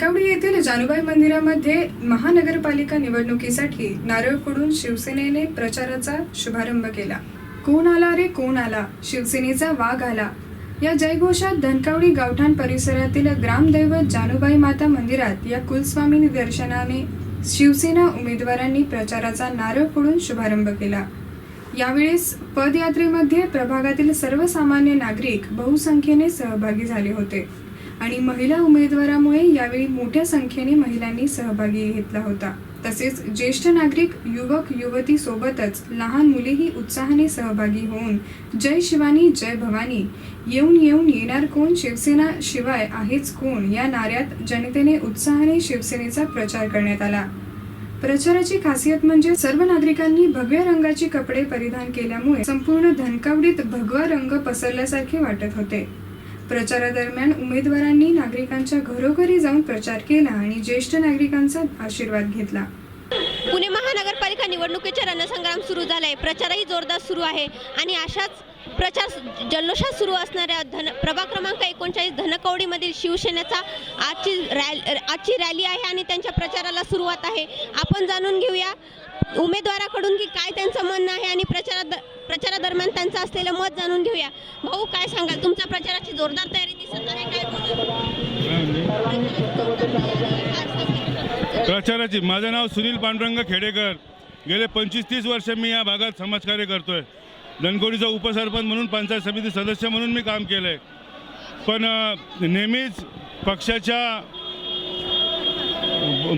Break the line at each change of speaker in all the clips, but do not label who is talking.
जानुबाई मंदिरामध्ये महानगरपालिका निवडणुकीसाठी नारळ फोडून शिवसेनेने प्रचाराचा शुभारंभ केला. कोण आला रे? कोण आला? शिवसेनेचा वाघ आला. या जयघोषात धनकावडी गावठाण परिसरातील ग्रामदैवत जानुबाई माता मंदिरात या कुलस्वामी दर्शनाने शिवसेना उमेदवारांनी प्रचाराचा नारळ फोडून शुभारंभ केला. यावेळेस पदयात्रेमध्ये प्रभागातील सर्वसामान्य नागरिक बहुसंख्येने सहभागी झाले होते. आणि महिला उमेदवारामुळे यावेळी मोठ्या संख्येने महिलांनी सहभागी घेतला होता. तसेच ज्येष्ठ नागरिक युवक युवती सोबतच लहान मुलेही उत्साहाने सहभागी होऊन जय शिवानी जय भवानी येऊन येऊन येणार कोण? शिवसेना शिवाय आहेच कोण? या नाऱ्यात जनतेने उत्साहाने शिवसेनेचा प्रचार करण्यात आला. प्रचाराची खासियत म्हणजे सर्व नागरिकांनी भगव्या रंगाची कपडे परिधान केल्यामुळे संपूर्ण धनकावडीत भगवा रंग पसरल्यासारखे वाटत होते. प्रचारादरम्यान उमेदवारांनी नागरिकांच्या घरोघरी जाऊन प्रचार केला आणि ज्येष्ठ नागरिकांचा आशीर्वाद घेतला.
पुणे महानगरपालिका निवडणुकीच्या रणसंग्राम सुरू झालाय. प्रचारही जोरदार सुरू आहे आणि अशाच प्रचार जल्लोषात सुरू असणाऱ्या धन प्रभाग क्रमांक एकोणचाळीस धनकवडीमधील शिवसेनेचा आजची रॅल आजची रॅली आहे आणि त्यांच्या प्रचाराला सुरुवात आहे. आपण जाणून घेऊया उमेदवाराकडून की काय त्यांचं म्हणणं आहे आणि प्रचारात प्रचारादरम्यान त्यांचं असलेलं मत जाणून घेऊया. भाऊ काय सांगाल? तुमच्या प्रचाराची जोरदार तयारी दिसत आहे काय बोलाल?
प्रचाराची. माझं नाव सुनील पांडुरंग खेडेकर. गेले पंचवीस तीस वर्ष मी या भागात समाजकार्य करतोय. धनकोडीचा उपसरपंच म्हणून पंचायत समिती सदस्य म्हणून मी काम केलं आहे पण अ, नेहमीच पक्षाच्या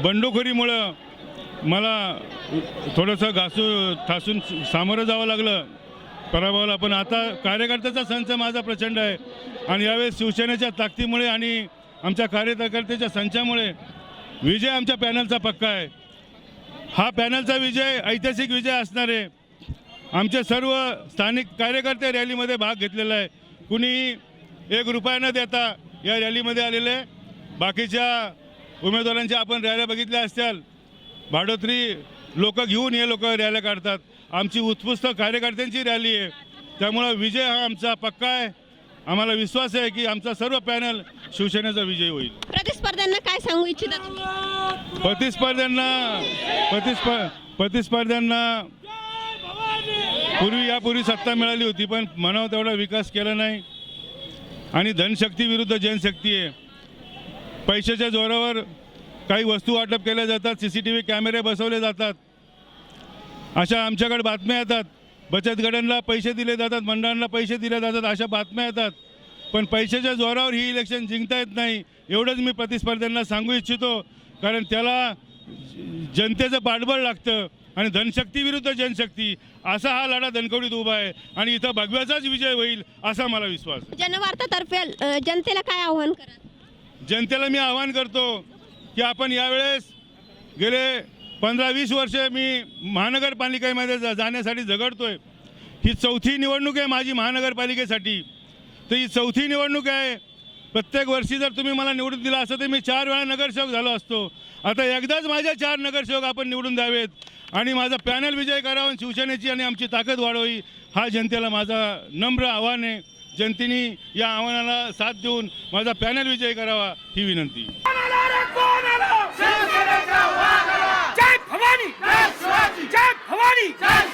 बंडखोरीमुळं मला थोडंसं घासू ठासून सामोरं जावं लागलं. पराभवाला पण आता कार्यकर्त्याचा संच माझा प्रचंड आहे. आणि यावेळेस शिवसेनेच्या ताकदीमुळे आणि आमच्या कार्यकर्त्याच्या संचामुळे विजय आमच्या पॅनलचा पक्का आहे. हा पॅनलचा विजय ऐतिहासिक विजय असणार आहे. आमचे सर्व स्थानिक कार्यकर्ते रॅलीमध्ये भाग घेतलेला आहे. कुणीही एक रुपया न देता या रॅलीमध्ये आलेले बाकीच्या उमेदवारांच्या आपण रॅल्या बघितल्या असत्याल भाडोत्री लोक घेऊन हे लोक रॅल्या काढतात. आमची उत्कृष्ट कार्यकर्त्यांची रॅली आहे. त्यामुळं विजय हा आमचा पक्का आहे. आम्हाला विश्वास आहे की आमचा सर्व पॅनल शिवसेनेचा विजय होईल.
प्रतिस्पर्ध्यांना काय सांगू इच्छिता तुम्ही?
प्रतिस्पर्ध्यांना प्रतिस्प प्रतिस्पर्ध्यांना पूर्वी यापूर्वी सत्ता मिळाली होती पण म्हणावं तेवढा विकास केला नाही. आणि धनशक्ती विरुद्ध जनशक्ती आहे. पैशाच्या जोरावर काही वस्तू वाटप केल्या जातात सी सी टी व्ही कॅमेरे बसवले जातात. अशा आमच्याकडे बातम्या येतात. बचत गटांना पैसे दिले जातात मंडळांना पैसे दिले जातात अशा बातम्या येतात. पण पैशाच्या जोरावर ही इलेक्शन जिंकता येत नाही एवढंच मी प्रतिस्पर्ध्यांना सांगू इच्छितो. कारण त्याला जनतेचं पाठबळ लागतं आणि धनशक्ती विरुद्ध जनशक्ती असा हा लढा धनकवडीत उभा आहे आणि इथं भगव्याचाच विजय होईल असा मला विश्वास
जनवार्तातर्फे जनतेला काय आव्हान कराल?
जनतेला मी आवाहन करतो की आपण यावेळेस गेले पंधरा वीस वर्ष मी महानगरपालिकेमध्ये जा जाण्यासाठी झगडतोय. ही चौथी निवडणूक आहे माझी महानगरपालिकेसाठी. तर ही चौथी निवडणूक आहे. प्रत्येक वर्षी जर तुम्ही मला निवडून दिला असतं तर मी चार वेळा नगरसेवक झालो असतो. आता एकदाच माझ्या चार नगरसेवक आपण निवडून द्यावेत. आणि माझा पॅनल विजय करावा आणि शिवसेनेची आणि आमची ताकद वाढवावी हा जनतेला माझा नम्र आव्हान आहे. जनतेने या आव्हानाला साथ देऊन माझा पॅनल विजय करावा ही विनंती. জানি